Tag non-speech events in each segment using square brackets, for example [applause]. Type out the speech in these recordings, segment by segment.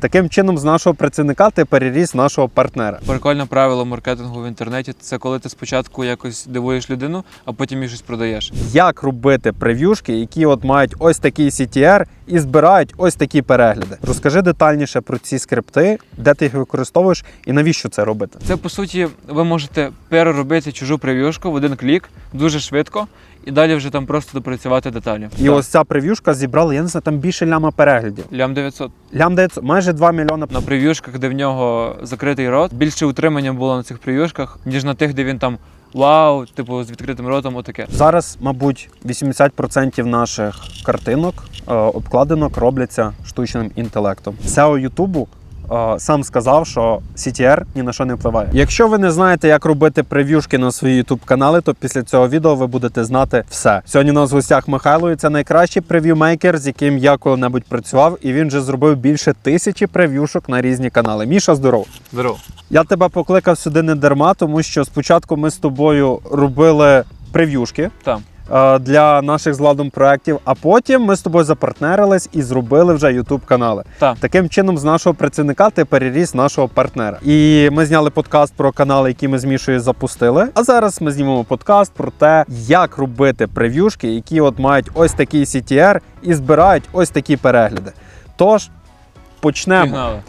Таким чином, з нашого працівника ти переріс нашого партнера. Прикольне правило маркетингу в інтернеті це коли ти спочатку якось дивуєш людину, а потім їй щось продаєш. Як робити прев'юшки, які от мають ось такий CTR і збирають ось такі перегляди? Розкажи детальніше про ці скрипти, де ти їх використовуєш і навіщо це робити? Це по суті, ви можете переробити чужу прев'юшку в один клік дуже швидко, і далі вже там просто допрацювати деталі. І ось ця прев'юшка зібрала, я не знаю, там більше ляма переглядів. лям 900. Лям 900, майже 2 мільйони. На прев'юшках, де в нього закритий рот, більше утримання було на цих прев'юшках, ніж на тих, де він там вау, типу з відкритим ротом, отаке. Зараз, мабуть, 80% наших картинок, е, обкладинок робляться штучним інтелектом. SEO Ютубу сам сказав, що CTR ні на що не впливає. Якщо ви не знаєте, як робити прев'юшки на свої youtube канали, то після цього відео ви будете знати все. Сьогодні у нас в гостях Михайло, і це найкращий прев'юмейкер, з яким я коли-небудь працював, і він вже зробив більше тисячі прев'юшок на різні канали. Міша, здоров! Здорово. Я тебе покликав сюди не дарма, тому що спочатку ми з тобою робили прев'юшки Так. Е, для наших з ладом проєктів, а потім ми з тобою запартнерились і зробили вже youtube канали. Так. Таким чином, з нашого працівника ти переріс нашого партнера. І ми зняли подкаст про канали, які ми з Мішою запустили. А зараз ми знімемо подкаст про те, як робити прев'юшки, які от мають ось такий CTR і збирають ось такі перегляди. Тож почнемо. Пігнали.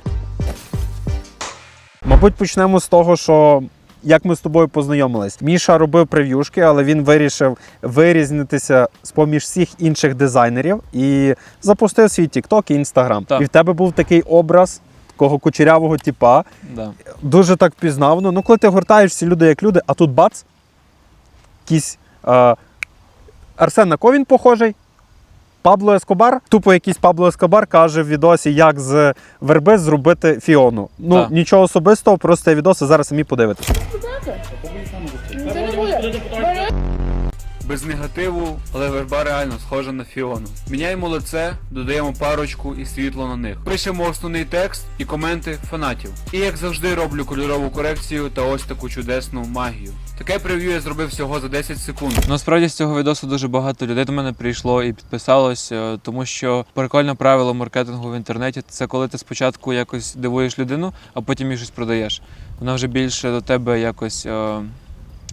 Мабуть, почнемо з того, що як ми з тобою познайомились. Міша робив прев'юшки, але він вирішив вирізнитися з поміж всіх інших дизайнерів і запустив свій TikTok і Instagram. Так. І в тебе був такий образ такого кучерявого типа, Да. дуже так пізнавно. Ну, коли ти гортаєш всі люди як люди, а тут бац, якийсь е, Арсен на кого він похожий? Пабло Ескобар. Тупо якийсь Пабло Ескобар каже в відосі, як з верби зробити фіону. Ну, Так. нічого особистого, просто відоси зараз самі подивитися. Це не буде. Без негативу, але верба реально схожа на фіону. Міняємо лице, додаємо парочку і світло на них. Пишемо основний текст і коменти фанатів. І як завжди роблю кольорову корекцію та ось таку чудесну магію. Таке прев'ю я зробив всього за 10 секунд. Насправді з цього відосу дуже багато людей до мене прийшло і підписалось, е, тому що прикольне правило маркетингу в інтернеті це коли ти спочатку якось дивуєш людину, а потім їй щось продаєш. Вона вже більше до тебе якось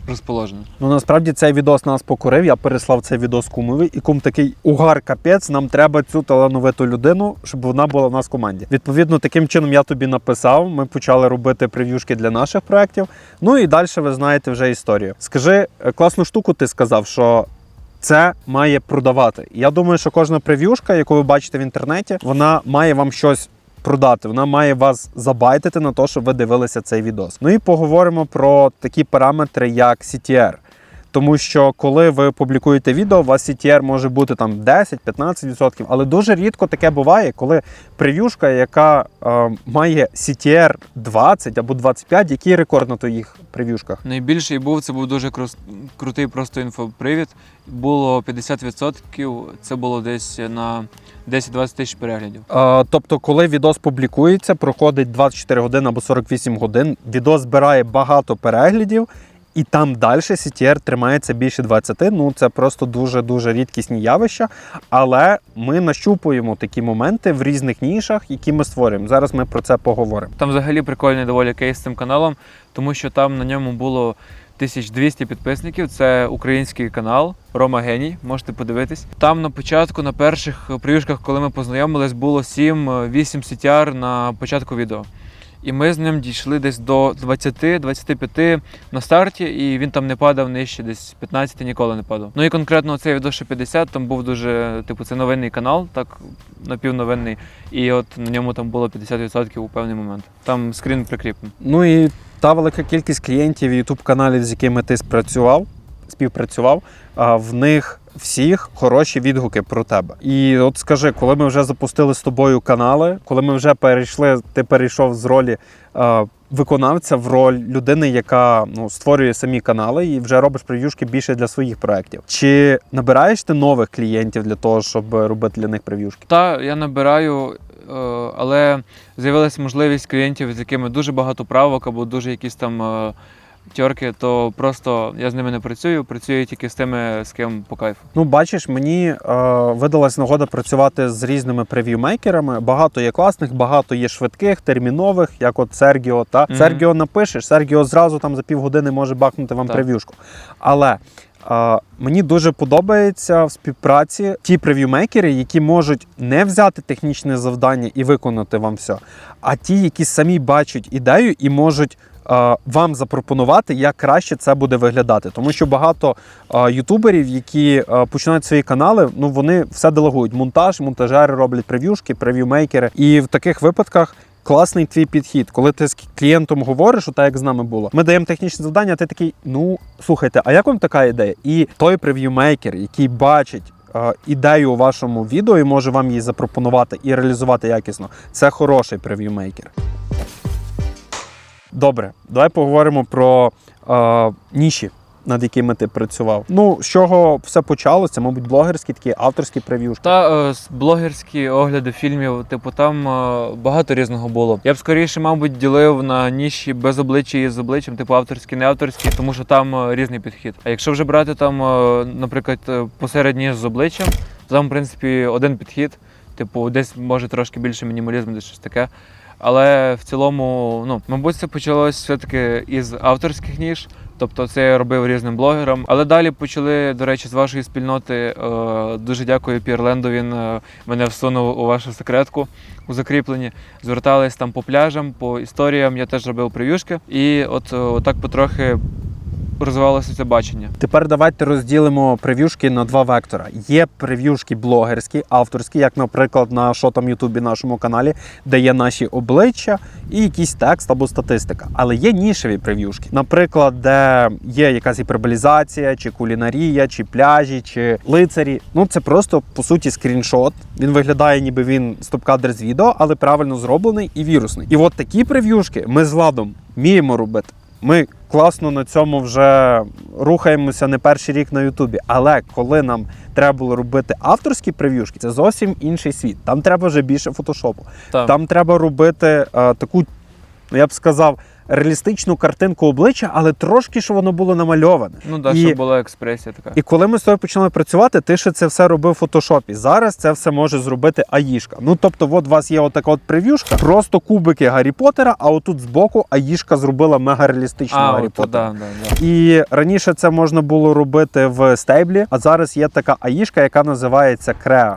розположена. Ну насправді цей відос нас покорив. Я переслав цей відос кумові, і кум такий угар капець. Нам треба цю талановиту людину, щоб вона була в нас в команді. Відповідно, таким чином я тобі написав. Ми почали робити прев'юшки для наших проєктів. Ну і далі ви знаєте вже історію. Скажи, е, класну штуку ти сказав, що. Це має продавати. Я думаю, що кожна прев'юшка, яку ви бачите в інтернеті, вона має вам щось продати. Вона має вас забайтити на те, щоб ви дивилися цей відос. Ну і поговоримо про такі параметри, як CTR. Тому що коли ви публікуєте відео, у вас CTR може бути там 10-15%, але дуже рідко таке буває, коли прев'юшка, яка е, має CTR 20 або 25, який рекорд на твоїх прев'юшках? Найбільший був це був дуже крус- крутий просто інфопривід. Було 50%, це було десь на 10-20 тисяч переглядів. Е, тобто, коли відос публікується, проходить 24 години або 48 годин, відос збирає багато переглядів, і там далі CTR тримається більше 20. Ну це просто дуже дуже рідкісні явища. Але ми нащупуємо такі моменти в різних нішах, які ми створюємо. Зараз ми про це поговоримо. Там взагалі прикольний доволі кейс з цим каналом, тому що там на ньому було 1200 підписників. Це український канал Рома Геній. Можете подивитись. Там на початку, на перших привішках, коли ми познайомились, було 7-8 CTR на початку відео. І ми з ним дійшли десь до 20-25 на старті, і він там не падав нижче, десь 15 ніколи не падав. Ну і конкретно цей відео ще 50, там був дуже, типу, це новинний канал, так напівновинний. І от на ньому там було 50% у певний момент. Там скрін прикріплений. Ну і та велика кількість клієнтів youtube каналів, з якими ти спрацював, співпрацював, в них всіх хороші відгуки про тебе. І от скажи, коли ми вже запустили з тобою канали, коли ми вже перейшли, ти перейшов з ролі а, виконавця в роль людини, яка ну, створює самі канали і вже робиш прев'юшки більше для своїх проєктів. Чи набираєш ти нових клієнтів для того, щоб робити для них прев'юшки? Та я набираю, е, але з'явилася можливість клієнтів, з якими дуже багато правок або дуже якісь там. Тьорки, то просто я з ними не працюю, працюю тільки з тими, з ким по кайфу. Ну, бачиш, мені е, видалась нагода працювати з різними прев'ю-мейкерами. Багато є класних, багато є швидких, термінових, як от Сергіо. Та Мгм. Сергіо напишеш, Сергіо зразу там за півгодини може бахнути вам Так. прев'юшку. Але е, мені дуже подобається в співпраці ті прев'ю-мейкери, які можуть не взяти технічне завдання і виконати вам все, а ті, які самі бачать ідею і можуть. Е, Вам запропонувати, як краще це буде виглядати, тому що багато е, ютуберів, які е, починають свої канали, ну вони все делегують. Монтаж, монтажери роблять прев'юшки, прев'ю-мейкери. І в таких випадках класний твій підхід, коли ти з клієнтом говориш, так як з нами було. Ми даємо технічне завдання, а ти такий: ну слухайте, а як вам така ідея? І той прев'ю-мейкер, який бачить. е, Ідею у вашому відео і може вам її запропонувати і реалізувати якісно. Це хороший прев'ю-мейкер. Добре, давай поговоримо про е, ніші, над якими ти працював. Ну, з чого все почалося? Мабуть, блогерські такі авторські прев'юшки. Та е, блогерські огляди фільмів, типу, там е, багато різного було. Я б скоріше, мабуть, ділив на ніші без обличчя і з обличчям, типу авторські, не авторські, тому що там е, різний підхід. А якщо вже брати там, е, наприклад, е, посеред ніж з обличчям, то там, в принципі, один підхід. Типу, десь може трошки більше мінімалізму, десь щось таке. Але в цілому, ну, мабуть, це почалось все-таки із авторських ніж. Тобто це я робив різним блогерам. Але далі почали, до речі, з вашої спільноти. Е, дуже дякую Пірленду. Він е, мене всунув у вашу секретку у закріпленні. Звертались там по пляжам, по історіям. Я теж робив прев'юшки. І от так отак потрохи розвивалося це бачення. Тепер давайте розділимо прев'юшки на два вектора. Є прев'юшки блогерські, авторські, як, наприклад, на що там Ютубі нашому каналі, де є наші обличчя і якийсь текст або статистика. Але є нішеві прев'юшки, наприклад, де є якась гіперболізація, чи кулінарія, чи пляжі, чи лицарі. Ну це просто по суті скріншот. Він виглядає, ніби він стоп-кадр з відео, але правильно зроблений і вірусний. І от такі прев'юшки ми з ладом вміємо робити. Ми класно на цьому вже рухаємося не перший рік на Ютубі. Але коли нам треба було робити авторські прев'юшки, це зовсім інший світ. Там треба вже більше фотошопу. Так. Там треба робити е, таку, я б сказав, реалістичну картинку обличчя, але трошки, щоб воно було намальоване. Ну так, І- щоб була експресія така. І коли ми з тобою почали працювати, ти ще це все робив в фотошопі. Зараз це все може зробити аїшка. Ну тобто, от у вас є отака от прев'юшка, просто кубики Гаррі Поттера, а отут збоку аїшка зробила мега реалістичного А, Гаррі Поттера. да, да, да. І раніше це можна було робити в стейблі, а зараз є така аїшка, яка називається Креа.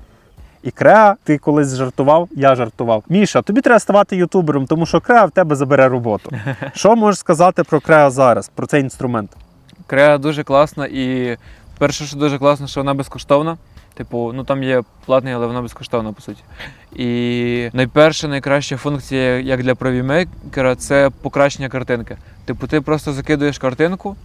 І Креа, ти колись жартував, я жартував. Міша, тобі треба ставати ютубером, тому що Креа в тебе забере роботу. [laughs] Що можеш сказати про Креа зараз, про цей інструмент? Креа дуже класна і перше, що дуже класно, що вона безкоштовна. Типу, ну там є платний, але вона безкоштовна, по суті. І найперша, найкраща функція, як для провімейкера, це покращення картинки. Типу, ти просто закидуєш картинку,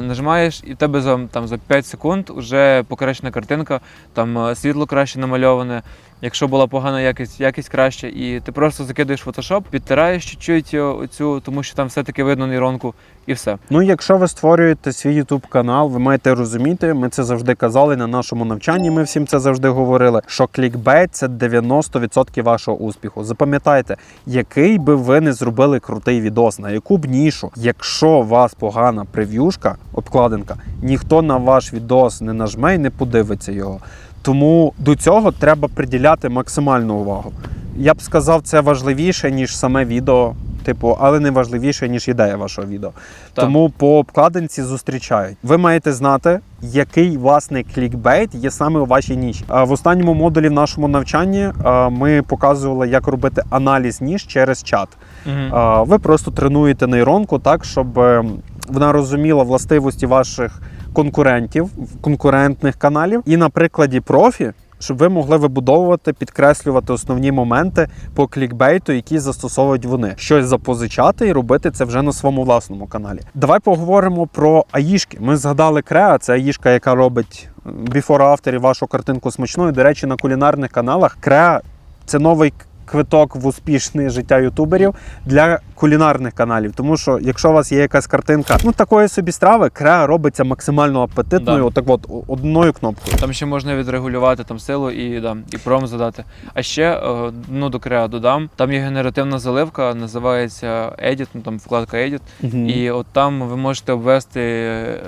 нажимаєш, і в тебе за, там, за 5 секунд вже покращена картинка, там е, світло краще намальоване. Якщо була погана якість, якість краще, і ти просто закидуєш Photoshop, підтираєш чуть-чуть е, оцю, тому що там все-таки видно нейронку, і все. Ну, якщо ви створюєте свій YouTube канал, ви маєте розуміти, ми це завжди казали на нашому навчанні. Ми всім це завжди говорили. Що клікбейт це 90% вашого успіху. Запам'ятайте, який би ви не зробили крутий відос, на яку б нішу, якщо у вас погана прев'юшка, обкладинка, ніхто на ваш відос не нажме і не подивиться його. Тому до цього треба приділяти максимальну увагу. Я б сказав, це важливіше, ніж саме відео, типу, але не важливіше, ніж ідея вашого відео. Так. Тому по обкладинці зустрічають. Ви маєте знати, який власне клікбейт є саме у вашій ніші. А В останньому модулі в нашому навчанні ми показували, як робити аналіз ніж через чат. А, Ви просто тренуєте нейронку так, щоб е, вона розуміла властивості ваших конкурентів, конкурентних каналів, і на прикладі профі. Щоб ви могли вибудовувати, підкреслювати основні моменти по клікбейту, які застосовують вони, щось запозичати і робити це вже на своєму власному каналі. Давай поговоримо про аїшки. Ми згадали Креа, це аїшка, яка робить before after і вашу картинку смачною. До речі, на кулінарних каналах Креа це новий квиток в успішне життя ютуберів для кулінарних каналів. Тому що якщо у вас є якась картинка, ну такої собі страви, креа робиться максимально апетитною, Да. отак от одною кнопкою. Там ще можна відрегулювати там силу і, да, і пром задати. А ще е, ну, до креа додам. Там є генеративна заливка, називається Edit, ну там вкладка Edit. Мгм. І от там ви можете обвести е,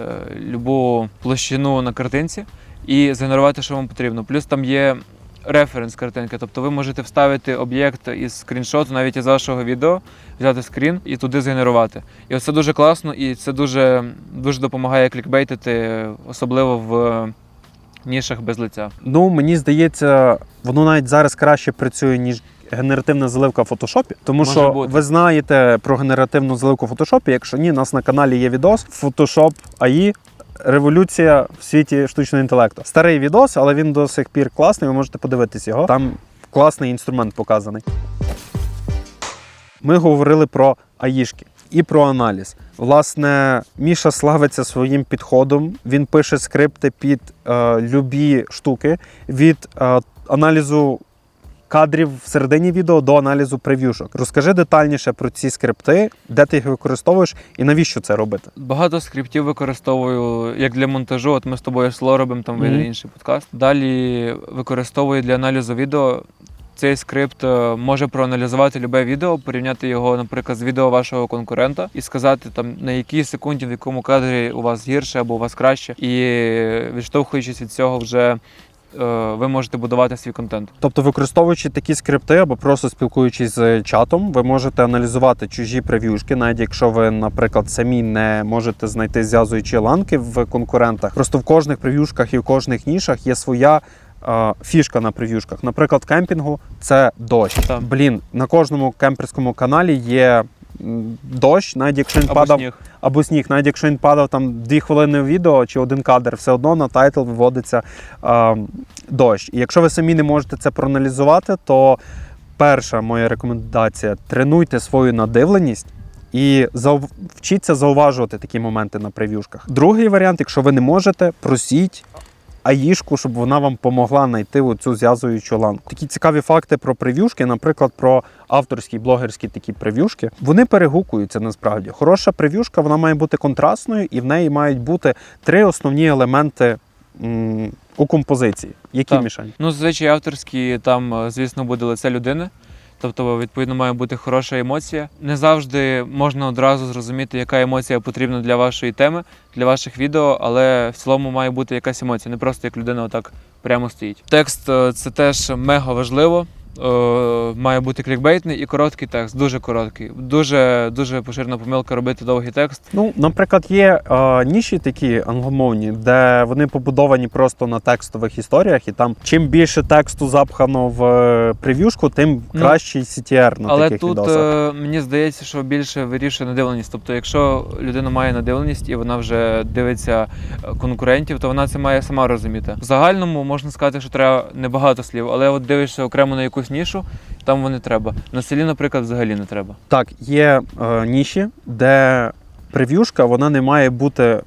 любу площину на картинці і згенерувати, що вам потрібно. Плюс там є референс картинки, тобто ви можете вставити об'єкт із скріншоту, навіть із вашого відео, взяти скрін і туди згенерувати. І це дуже класно, і це дуже, дуже допомагає клікбейтити, особливо в нішах без лиця. Ну, мені здається, воно навіть зараз краще працює, ніж генеративна заливка в фотошопі. Тому Може що бути. ви знаєте про генеративну заливку в фотошопі. Якщо ні, у нас на каналі є відос Photoshop AI. Революція в світі штучного інтелекту. Старий відос, але він до сих пір класний. Ви можете подивитись його. Там класний інструмент показаний. Ми говорили про аїшки і про аналіз. Власне, Міша славиться своїм підходом. Він пише скрипти під е, любі штуки від е, аналізу кадрів всередині відео до аналізу прев'юшок. Розкажи детальніше про ці скрипти, де ти їх використовуєш і навіщо це робити. Багато скриптів використовую як для монтажу. От ми з тобою сло робимо, там вийде Мгм. інший подкаст. Далі використовую для аналізу відео. Цей скрипт е, може проаналізувати любе відео, порівняти його, наприклад, з відео вашого конкурента і сказати там на якій секунді, в якому кадрі у вас гірше або у вас краще. І відштовхуючись від цього, вже е, ви можете будувати свій контент. Тобто, використовуючи такі скрипти або просто спілкуючись з чатом, ви можете аналізувати чужі прев'юшки, навіть якщо ви, наприклад, самі не можете знайти зв'язуючі ланки в конкурентах. Просто в кожних прев'юшках і в кожних нішах є своя. е, Фішка на прев'юшках. Наприклад, кемпінгу це дощ. Так. Блін, на кожному кемперському каналі є дощ, навіть якщо він Або падав сніг. або сніг, навіть якщо він падав там дві хвилини відео чи один кадр, все одно на тайтл виводиться е, дощ. І якщо ви самі не можете це проаналізувати, то перша моя рекомендація тренуйте свою надивленість. І зау- вчіться зауважувати такі моменти на прев'юшках. Другий варіант, якщо ви не можете, просіть аїшку, щоб вона вам помогла знайти цю зв'язуючу ланку. Такі цікаві факти про прев'юшки, наприклад, про авторські блогерські такі прев'юшки. Вони перегукуються насправді. Хороша прев'юшка вона має бути контрастною, і в неї мають бути три основні елементи у композиції. Які Так. мішань? Ну, зазвичай авторські там, е, звісно, буде лице людини. Тобто, відповідно, має бути хороша емоція. Не завжди можна одразу зрозуміти, яка емоція потрібна для вашої теми, для ваших відео, але в цілому має бути якась емоція, не просто як людина отак прямо стоїть. Текст е, це теж мега важливо. Е, Має бути клікбейтний і короткий текст, дуже короткий. Дуже дуже поширена помилка робити довгий текст. Ну, наприклад, є е, ніші такі англомовні, де вони побудовані просто на текстових історіях, і там чим більше тексту запхано в е, прев'юшку, тим Ну, кращий CTR на Але таких тут відосах. е, мені здається, що більше вирішує надивленість. Тобто, якщо людина має надивленість і вона вже дивиться конкурентів, то вона це має сама розуміти. В загальному можна сказати, що треба небагато слів, але от дивишся окремо на якусь нішу, там вони треба. На селі, наприклад, взагалі не треба. Так, є е, ніші, де прев'юшка вона не має бути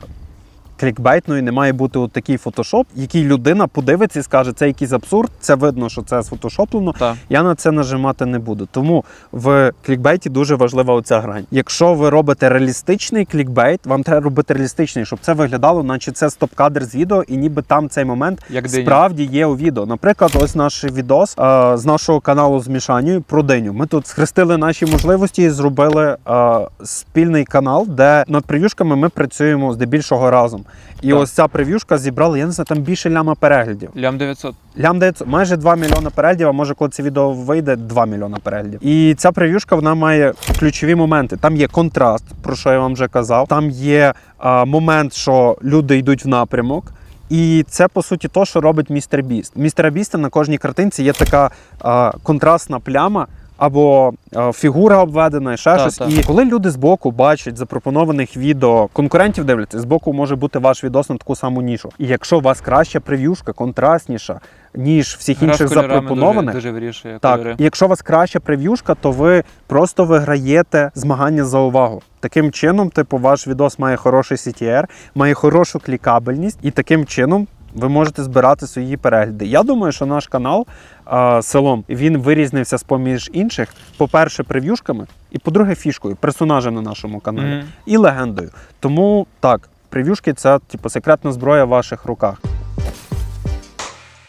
клікбейтною, не має бути от такий фотошоп, який людина подивиться і скаже, це якийсь абсурд, це видно, що це сфотошоплено. Так. Я на це нажимати не буду. Тому в клікбейті дуже важлива оця грань. Якщо ви робите реалістичний клікбейт, вам треба робити реалістичний, щоб це виглядало, наче це стоп-кадр з відео, і ніби там цей момент Як справді є у відео. Наприклад, ось наш відос е, з нашого каналу з Мішанію про диню. Ми тут схрестили наші можливості і зробили е, спільний канал, де над прев'юшками ми працюємо здебільшого разом. І Так. ось ця прев'юшка зібрала, я не знаю, там більше ляма переглядів. Лям 900. Лям дається майже 2 мільйони переглядів, а може, коли це відео вийде, 2 мільйони переглядів. І ця прев'юшка вона має ключові моменти. Там є контраст, про що я вам вже казав. Там є а, момент, що люди йдуть в напрямок. І це по суті то, що робить містер Біст. Містера Біста на кожній картинці є така а, контрастна пляма. Або фігура обведена, і ще Так, щось. так. І коли люди збоку бачать запропонованих відео, конкурентів дивляться, збоку може бути ваш відос на таку саму нішу. І якщо у вас краща прев'юшка, контрастніша, ніж всіх Гра інших запропонованих, Дуже, дуже вирішує так, кольори. і якщо у вас краща прев'юшка, то ви просто виграєте змагання за увагу. Таким чином, типу, ваш відос має хороший CTR, має хорошу клікабельність, і таким чином ви можете збирати свої перегляди. Я думаю, що наш канал е, селом він вирізнився з поміж інших. По-перше, прев'юшками, і по-друге, фішкою, персонажем на нашому каналі Мгм. і легендою. Тому так, прев'юшки це типу секретна зброя в ваших руках.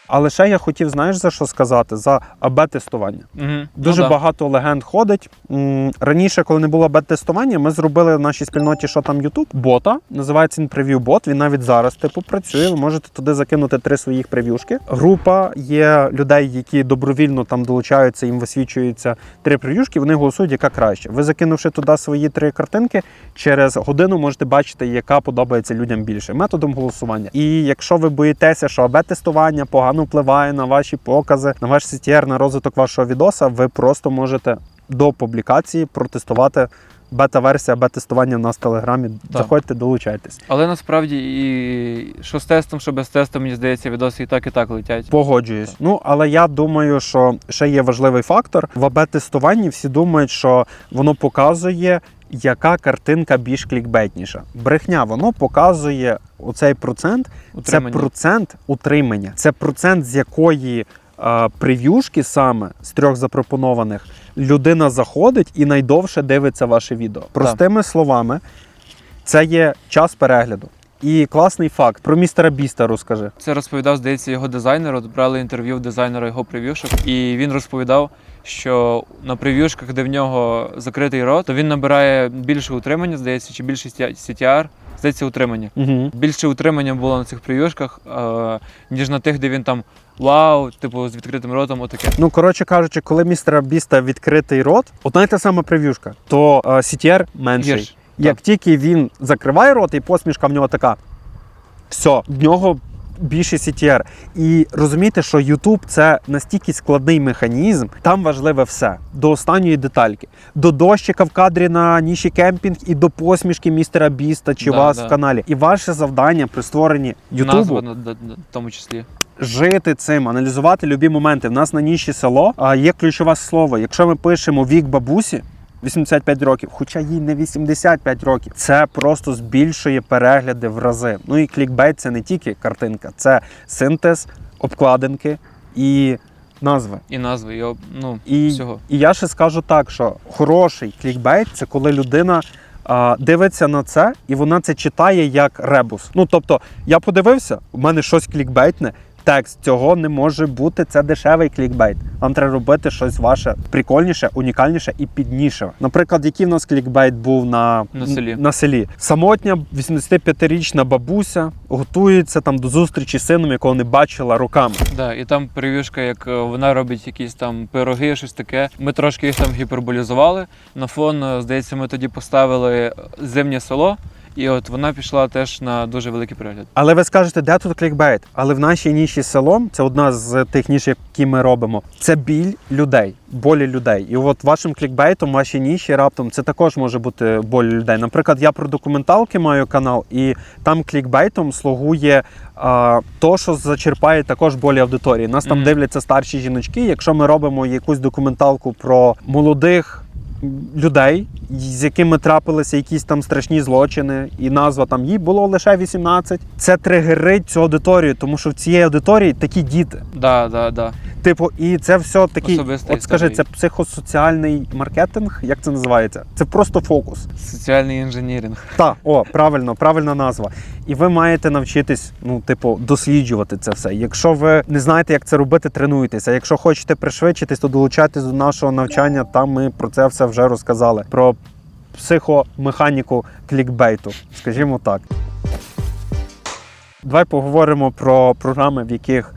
Але ще я хотів, знаєш, за що сказати? За АБ-тестування. Мгм. Дуже Ну да. багато легенд ходить. Раніше, коли не було бет-тестування, ми зробили в нашій спільноті, що там YouTube, бота. Називається він прев'ю бот. Він навіть зараз типу працює. Ви можете туди закинути три своїх прев'юшки. Група є людей, які добровільно там долучаються, їм висвічуються три прев'юшки. Вони голосують, яка краще. Ви закинувши туди свої три картинки, через годину можете бачити, яка подобається людям більше методом голосування. І якщо ви боїтеся, що АБ-тестування погано впливає на ваші покази, на ваш CTR, на розвиток вашого відоса, ви просто можете до публікації протестувати. Бета-версія бета-тестування в нас в телеграмі. Заходьте, долучайтесь. Але насправді і що з тестом, що без тесту, мені здається, відоси і так, і так летять. Погоджуюсь. Ну але я думаю, що ще є важливий фактор. В АБ-тестуванні всі думають, що воно показує, яка картинка більш клікбейтніша. Брехня, воно показує оцей процент. Утримання. Це процент утримання. Це процент, з якої е, прев'юшки саме з трьох запропонованих людина заходить і найдовше дивиться ваше відео. Простими словами, це є час перегляду. І класний факт про містера Біста розкажи. Це розповідав, здається, його дизайнер. От брали інтерв'ю в дизайнера його прев'юшок, і він розповідав, що на прев'юшках, де в нього закритий рот, то він набирає більше утримання, здається, чи більше CTR, здається, утримання. Угу. Більше утримання було на цих прев'юшках, е, ніж на тих, де він там вау, типу з відкритим ротом, отаке. Ну, коротше кажучи, коли містера Біста відкритий рот, одна й та сама прев'юшка, то е, CTR менший. Гірше. Як тільки він закриває рот, і посмішка в нього така. Все, в нього більше CTR. І розумієте, що YouTube це настільки складний механізм, там важливе все до останньої детальки, до дощика в кадрі на ніші кемпінг і до посмішки містера Біста чи Да, вас да. в каналі. І ваше завдання при створенні Назва Ютубу на- на- на- в тому числі. жити цим, аналізувати любі моменти. В нас на ніші село а є ключове слово. Якщо ми пишемо вік бабусі. 85 років, хоча їй не 85 років. Це просто збільшує перегляди в рази. Ну і клікбейт це не тільки картинка, це синтез, обкладинки і назви. І назви, і ну, І, всього. і я ще скажу так, що хороший клікбейт це коли людина а, дивиться на це і вона це читає як ребус. Ну тобто, я подивився, у мене щось клікбейтне. Текст цього не може бути. Це дешевий клікбейт. Вам треба робити щось ваше прикольніше, унікальніше і підніше. Наприклад, який в нас клікбейт був на, На селі. на селі. Самотня 85-річна бабуся готується там до зустрічі з сином, якого не бачила роками. Да, і там прев'юшка, як е, вона робить якісь там пироги, щось таке. Ми трошки їх там гіперболізували. На фон, е, здається, ми тоді поставили зимнє село, і от вона пішла теж на дуже великий перегляд. Але ви скажете, де тут клікбейт? Але в нашій ніші селом це одна з тих ніш, які ми робимо. Це біль людей, болі людей. І от вашим клікбейтом, вашій ніші раптом це також може бути боль людей. Наприклад, я про документалки маю канал, і там клікбейтом слугує а, то, що зачерпає також болі аудиторії. Нас там дивляться старші жіночки. Якщо ми робимо якусь документалку про молодих. Людей, з якими трапилися якісь там страшні злочини, і назва там їй було лише 18. Це тригерить цю аудиторію, тому що в цій аудиторії такі діти. Да, да, да. Типу, і це все такий, Особиста от скажи, це психосоціальний маркетинг. Як це називається? Це просто фокус. Соціальний інженіринг. Так, о, правильно, правильна назва. І ви маєте навчитись, ну, типу, досліджувати це все. Якщо ви не знаєте, як це робити, тренуйтеся. Якщо хочете пришвидшитись, то долучайтесь до нашого навчання. Там ми про це все вже розказали. Про психомеханіку клікбейту, скажімо так. Давай поговоримо про програми, в яких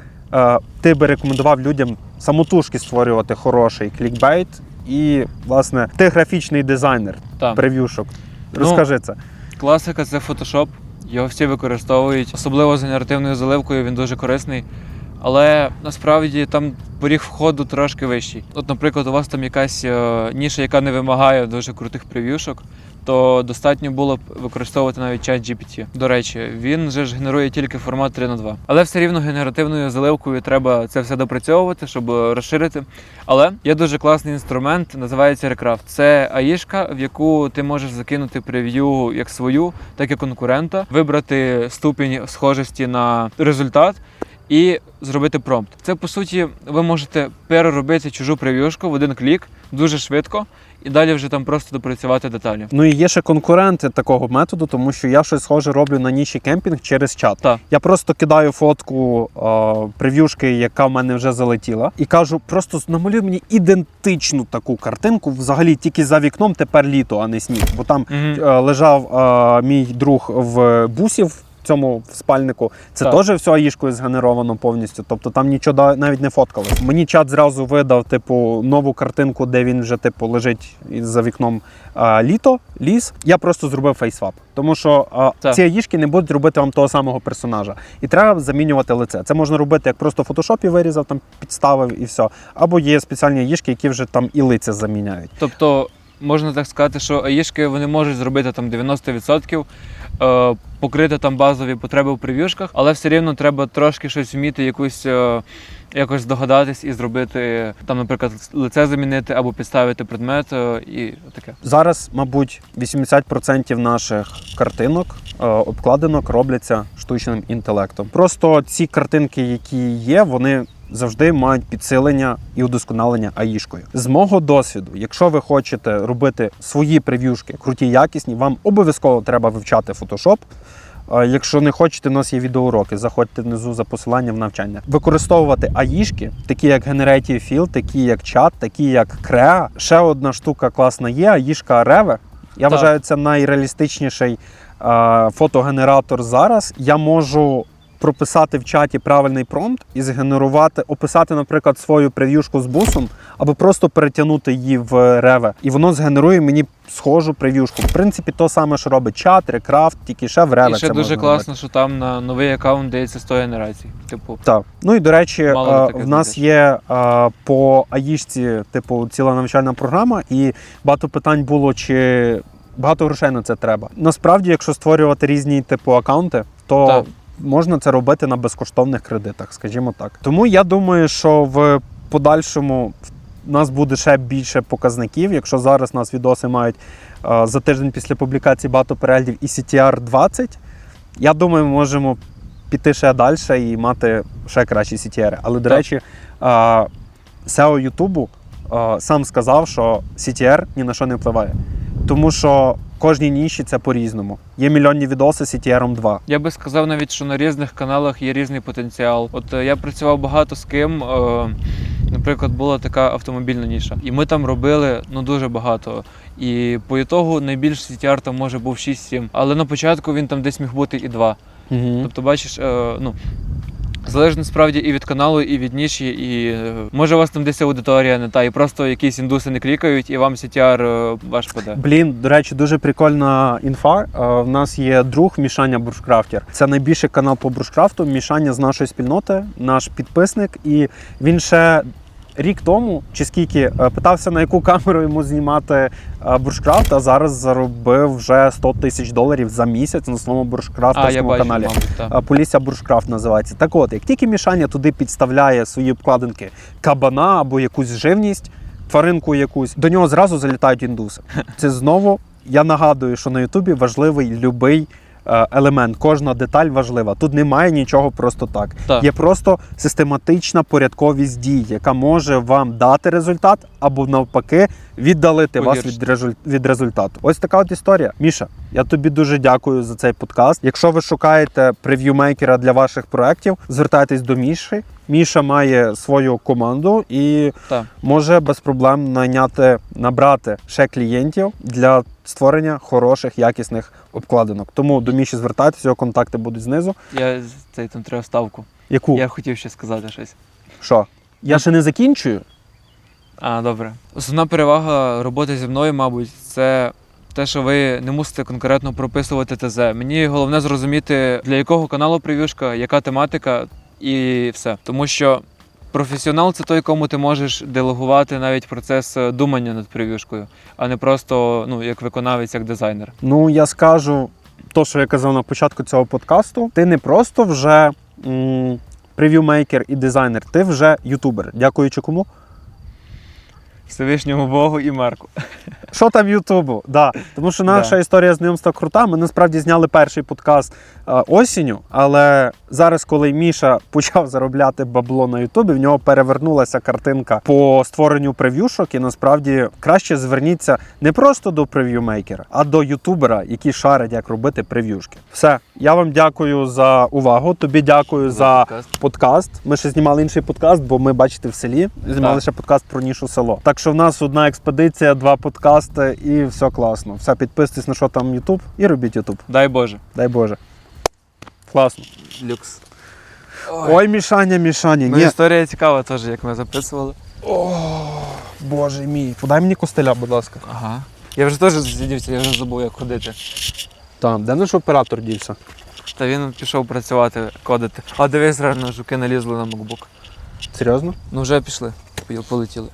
ти би рекомендував людям самотужки створювати хороший клікбейт. І, власне, ти графічний дизайнер Там. прев'юшок. Ну, Розкажи це. Класика це Photoshop. Його всі використовують, особливо з генеративною заливкою, він дуже корисний. Але насправді там поріг входу трошки вищий. От, наприклад, у вас там якась е, ніша, яка не вимагає дуже крутих прев'юшок, то достатньо було б використовувати навіть чат GPT. До речі, він же ж генерує тільки формат 3 на 2. Але все рівно генеративною заливкою треба це все допрацьовувати, щоб розширити. Але є дуже класний інструмент, називається Recraft. Це аїшка, в яку ти можеш закинути прев'ю як свою, так і конкурента, вибрати ступінь схожості на результат. І зробити промпт. Це по суті, ви можете переробити чужу прев'юшку в один клік дуже швидко, і далі вже там просто допрацювати деталі. Ну і є ще конкуренти такого методу, тому що я щось схоже роблю на ніші кемпінг через чат. Так. Я просто кидаю фотку е, прев'юшки, яка в мене вже залетіла, і кажу: просто намалюй мені ідентичну таку картинку. Взагалі тільки за вікном тепер літо, а не сніг. Бо там Мгм. е, лежав е, мій друг в бусі в цьому спальнику. Це Так. теж все аїшкою згенеровано повністю. Тобто там нічого навіть не фоткалось. Мені чат зразу видав, типу, нову картинку, де він вже типу лежить за вікном е, літо, ліс. Я просто зробив фейсвап. Тому що Так. ці аїшки не будуть робити вам того самого персонажа. І треба замінювати лице. Це можна робити як просто в фотошопі вирізав, там підставив і все. Або є спеціальні аїшки, які вже там і лиця заміняють. Тобто можна так сказати, що аїшки вони можуть зробити там 90%, е, покрити там базові потреби в прев'юшках, але все рівно треба трошки щось вміти, якусь. е, Якось здогадатись і зробити там, наприклад, лице замінити або підставити предмет е, і таке. Зараз, мабуть, 80% наших картинок, е, обкладинок робляться штучним інтелектом. Просто ці картинки, які є, вони завжди мають підсилення і удосконалення аїшкою. З мого досвіду, якщо ви хочете робити свої прев'юшки, круті, якісні, вам обов'язково треба вивчати Photoshop. Якщо не хочете, у нас є відеоуроки, заходьте внизу за посиланням в навчання. Використовувати аїшки, такі як Generative Fill, такі як чат, такі як Crea. Ще одна штука класна є, аїшка Reve. Я Так. вважаю, це найреалістичніший фотогенератор зараз. Я можу прописати в чаті правильний промпт і згенерувати, описати, наприклад, свою прев'юшку з бусом, або просто перетягнути її в реве. І воно згенерує мені схожу прев'юшку. В принципі, то саме, що робить чат, рекрафт, тільки ще в реве. і ще це дуже можна класно, що там на новий аккаунт дається 100 генерацій. Типу, Так. Ну і до речі, Мало е, в нас є е, по аїшці, типу, ціла навчальна програма, і багато питань було, чи багато грошей на це треба. Насправді, якщо створювати різні типу акаунти, то Так. Можна це робити на безкоштовних кредитах, скажімо так. Тому я думаю, що в подальшому в нас буде ще більше показників. Якщо зараз нас відоси мають е, за тиждень після публікації багато переглядів і CTR 20, я думаю, ми можемо піти ще далі і мати ще кращі CTR. Але, до Так. речі, е, SEO Ютубу е, сам сказав, що CTR ні на що не впливає. Тому що кожній ніші це по-різному. Є мільйонні відоси з CTR 2. Я би сказав навіть, що на різних каналах є різний потенціал. От е, я працював багато з ким. Е, наприклад, була така автомобільна ніша, і ми там робили ну дуже багато. І по ітогу найбільш CTR там може був 6-7, але на початку він там десь міг бути і 2. Угу. Тобто, бачиш, е, ну. Залежно справді і від каналу, і від ніші, і е, може у вас там десь аудиторія не та, і просто якісь індуси не клікають, і вам CTR е, ваш паде. Блін, до речі, дуже прикольна інфа. У В нас є друг Мішаня Брушкрафтер. Це найбільший канал по брушкрафту. Мішаня з нашої спільноти, наш підписник. І він ще рік тому, чи скільки, е, питався, на яку камеру йому знімати е, брушкрафт, а зараз заробив вже 100 тисяч доларів за місяць на своєму бачу, каналі. мабуть, Полісся Брушкрафт називається. Так от, як тільки Мішаня туди підставляє свої обкладинки кабана або якусь живність, тваринку якусь, до нього зразу залітають індуси. Це знову. Я нагадую, що на Ютубі важливий любий е, елемент, кожна деталь важлива. Тут немає нічого просто так. Так. Є просто систематична порядковість дій, яка може вам дати результат або навпаки віддалити вас від, резуль- від результату. Ось така от історія. Міша, я тобі дуже дякую за цей подкаст. Якщо ви шукаєте прев'ю-мейкера для ваших проєктів, звертайтесь до Міші. Міша має свою команду і Так. може без проблем найняти, набрати ще клієнтів для створення хороших, якісних обкладинок. Тому до Міші звертайтеся, його контакти будуть знизу. Я цей там треба ставку. Яку? Я хотів ще сказати щось. Що? Я ще не закінчую. А, добре. Основна перевага роботи зі мною, мабуть, це те, що ви не мусите конкретно прописувати ТЗ. Мені головне зрозуміти, для якого каналу прев'юшка, яка тематика і все. Тому що Професіонал це той, кому ти можеш делегувати навіть процес е, думання над прев'юшкою, а не просто ну, як виконавець, як дизайнер. Ну, я скажу то, що я казав на початку цього подкасту. Ти не просто вже прев'ю-мейкер і дизайнер, ти вже ютубер. Дякуючи кому? Всевишньому Богу і Марку. [laughs] Що там Ютубу? Да. Тому що наша Да. історія знайомства крута. Ми насправді зняли перший подкаст е, осінню, але зараз, коли Міша почав заробляти бабло на Ютубі, в нього перевернулася картинка по створенню прев'юшок. І насправді краще зверніться не просто до прев'юмейкера, а до ютубера, який шарить, як робити прев'юшки. Все, я вам дякую за увагу. Тобі дякую за, подкаст. подкаст. Ми ще знімали інший подкаст, бо ми бачите в селі. Знімали Так. ще подкаст про нішу село. Так що в нас одна експедиція, два подкасти і все класно. Все, підписуйтесь на що там Ютуб і робіть Ютуб. Дай Боже. Дай Боже. Класно. Люкс. Ой, Мішаня, Мішаня. Ну, Ні. історія цікава теж, як ми записували. Боже мій. Подай мені костеля, будь ласка. Ага. Я вже теж з'їдівся, я вже забув, як ходити. Там, де наш оператор дівся? Та він пішов працювати, кодити. А дивись, реально жуки налізли на MacBook. Серйозно? Ну вже пішли, полетіли.